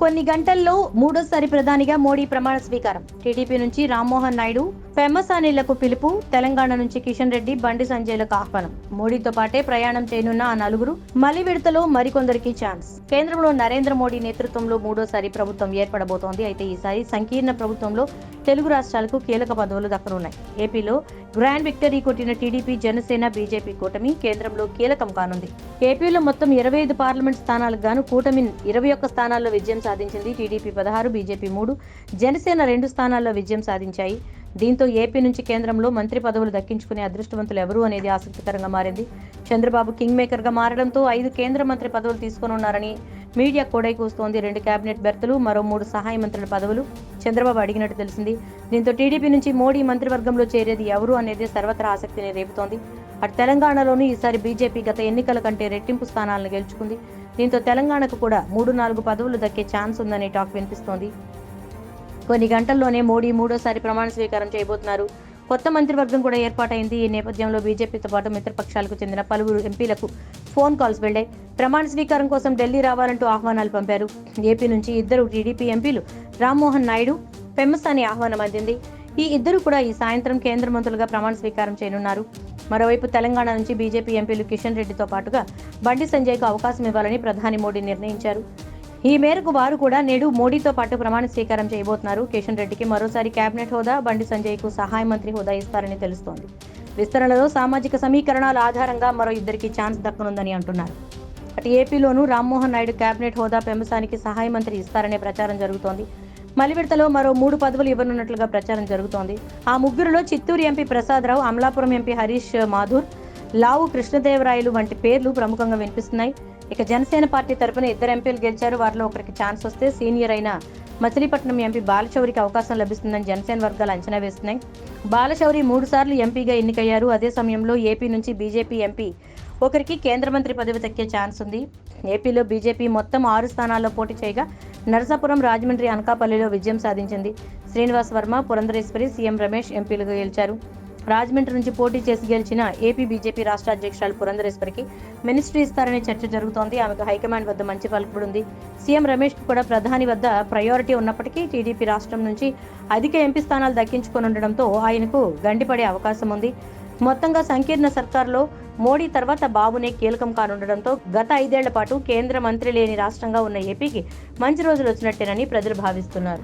కొన్ని గంటల్లో మూడోసారి ప్రధానిగా మోడీ ప్రమాణ స్వీకారం. టీడీపీ నుంచి రామ్మోహన్ నాయుడు ఫేమస్ అనిలకు పిలుపు తెలంగాణ నుంచి కిషన్ రెడ్డి బండి సంజయ్లకు ఆహ్వానం. మోడీతో పాటే ప్రయాణం చేయనున్న ఆ నలుగురు మలి విడతలో మరికొందరికి ఛాన్స్. కేంద్రంలో నరేంద్ర మోడీ నేతృత్వంలో మూడోసారి ప్రభుత్వం ఏర్పడబోతోంది. అయితే ఈసారి సంకీర్ణ ప్రభుత్వంలో తెలుగు రాష్ట్రాలకు కీలక పదవులు దక్కనున్నాయి. ఏపీలో గ్రాండ్ విక్టరీ కొట్టిన టీడీపీ జనసేన బీజేపీ కూటమి కేంద్రంలో కీలకం కానుంది. ఏపీలో మొత్తం ఇరవై ఐదు పార్లమెంట్ స్థానాలకు గాను కూటమి ఇరవై ఒక్క స్థానాల్లో విజయం సాధించింది టీడీపీ పదహారు బీజేపీ మూడు జనసేన రెండు స్థానాల్లో విజయం సాధించాయి. దీంతో ఏపీ నుంచి కేంద్రంలో మంత్రి పదవులు దక్కించుకునే అదృష్టవంతులు ఎవరు అనేది ఆసక్తికరంగా మారింది. చంద్రబాబు కింగ్ మేకర్గా మారడంతో ఐదు కేంద్ర మంత్రి పదవులు తీసుకోనున్నారని మీడియా కోడై కూస్తోంది. రెండు కేబినెట్ బెర్తలు మరో మూడు సహాయ మంత్రుల పదవులు. చంద్రబాబు అడిగినట్టు తెలిసింది. దీంతో టీడీపీ నుంచి మోడీ మంత్రివర్గంలో చేరేది ఎవరు అనేది సర్వత్రా ఆసక్తిని రేపుతోంది. అటు తెలంగాణలోనూ ఈసారి బీజేపీ గత ఎన్నికల కంటే రెట్టింపు స్థానాలను గెలుచుకుంది. దీంతో తెలంగాణకు కూడా మూడు నాలుగు పదవులు దక్కే ఛాన్స్ ఉందనే టాక్ వినిపిస్తోంది. కొన్ని గంటల్లోనే మోడీ మూడోసారి ప్రమాణ స్వీకారం చేయబోతున్నారు. కొత్త మంత్రివర్గం కూడా ఏర్పాటైంది. ఈ నేపథ్యంలో బీజేపీతో పాటు మిత్రపక్షాలకు చెందిన పలువురు ఎంపీలకు ఫోన్ కాల్స్ వెళ్ళాయి ప్రమాణ స్వీకారం కోసం ఢిల్లీ రావాలంటూ ఆహ్వానాలు పంపారు. ఏపీ నుంచి ఇద్దరు టీడీపీ ఎంపీలు రామ్మోహన్ నాయుడు పెమ్మసాని ఆహ్వానం అందింది. ఈ ఇద్దరు కూడా ఈ సాయంత్రం కేంద్ర మంత్రులుగా ప్రమాణ స్వీకారం చేయనున్నారు. మరోవైపు తెలంగాణ నుంచి బీజేపీ ఎంపీలు కిషన్ రెడ్డితో పాటుగా బండి సంజయ్కు అవకాశం ఇవ్వాలని ప్రధాని మోడీ నిర్ణయించారు. ఈ మేరకు వారు కూడా నేడు మోడీతో పాటు ప్రమాణ స్వీకారం చేయబోతున్నారు. కిషన్ రెడ్డికి మరోసారి కేబినెట్ హోదా బండి సంజయ్కు సహాయ మంత్రి హోదా ఇస్తారని తెలుస్తోంది. విస్తరణలో సామాజిక సమీకరణాల ఆధారంగా మరో ఇద్దరికి ఛాన్స్ దక్కనుందని అంటున్నారు. అటు ఏపీలోనూ రామ్మోహన్ నాయుడు కేబినెట్ హోదా పెంపసానికి సహాయ మంత్రి ఇస్తారనే ప్రచారం జరుగుతోంది. మలివిడతలో మరో మూడు పదవులు ఇవ్వనున్నట్లుగా ప్రచారం జరుగుతోంది. ఆ ముగ్గురులో చిత్తూరు ఎంపీ ప్రసాదరావు అమలాపురం ఎంపీ హరీష్ మాధుర్ లావు కృష్ణదేవరాయలు వంటి పేర్లు ప్రముఖంగా వినిపిస్తున్నాయి. ఇక జనసేన పార్టీ తరపున ఇద్దరు ఎంపీలు గెలిచారు. వారిలో ఒకరికి ఛాన్స్ వస్తే సీనియర్ అయిన మచిలీపట్నం ఎంపీ బాలశౌరికి అవకాశం లభిస్తుందని జనసేన వర్గాలు అంచనా వేస్తున్నాయి. బాలశౌరి మూడు సార్లు ఎంపీగా ఎన్నికయ్యారు. అదే సమయంలో ఏపీ నుంచి బీజేపీ ఎంపీ ఒకరికి కేంద్ర మంత్రి పదవి దక్కే ఛాన్స్ ఉంది. ఏపీలో బీజేపీ మొత్తం ఆరు స్థానాల్లో పోటీ చేయగా నరసాపురం రాజమండ్రి అనకాపల్లిలో విజయం సాధించింది. శ్రీనివాస్ వర్మ పురంధరేశ్వరి సీఎం రమేష్ ఎంపీలుగా గెలిచారు. రాజమండ్రి నుంచి పోటీ చేసి గెలిచిన ఏపీ బీజేపీ రాష్ట్ర అధ్యక్షురాలు పురంధరేశ్వరికి మినిస్ట్రీ ఇస్తారనే చర్చ జరుగుతోంది. ఆమెకు హైకమాండ్ వద్ద మంచి పలుకుబడి ఉంది. సీఎం రమేష్ కూడా ప్రధాని వద్ద ప్రయారిటీ ఉన్నప్పటికీ టీడీపీ రాష్ట్రం నుంచి అధిక ఎంపీ స్థానాలు దక్కించుకొని ఉండడంతో ఆయనకు గండిపడే అవకాశం ఉంది. మొత్తంగా సంకీర్ణ సర్కార్లో మోడీ తర్వాత బాబునే కీలకం కానుండడంతో గత ఐదేళ్ళ పాటు కేంద్ర మంత్రి లేని రాష్ట్రంగా ఉన్న ఏపీకి మంచి రోజులు వచ్చినట్టేనని ప్రజలు భావిస్తున్నారు.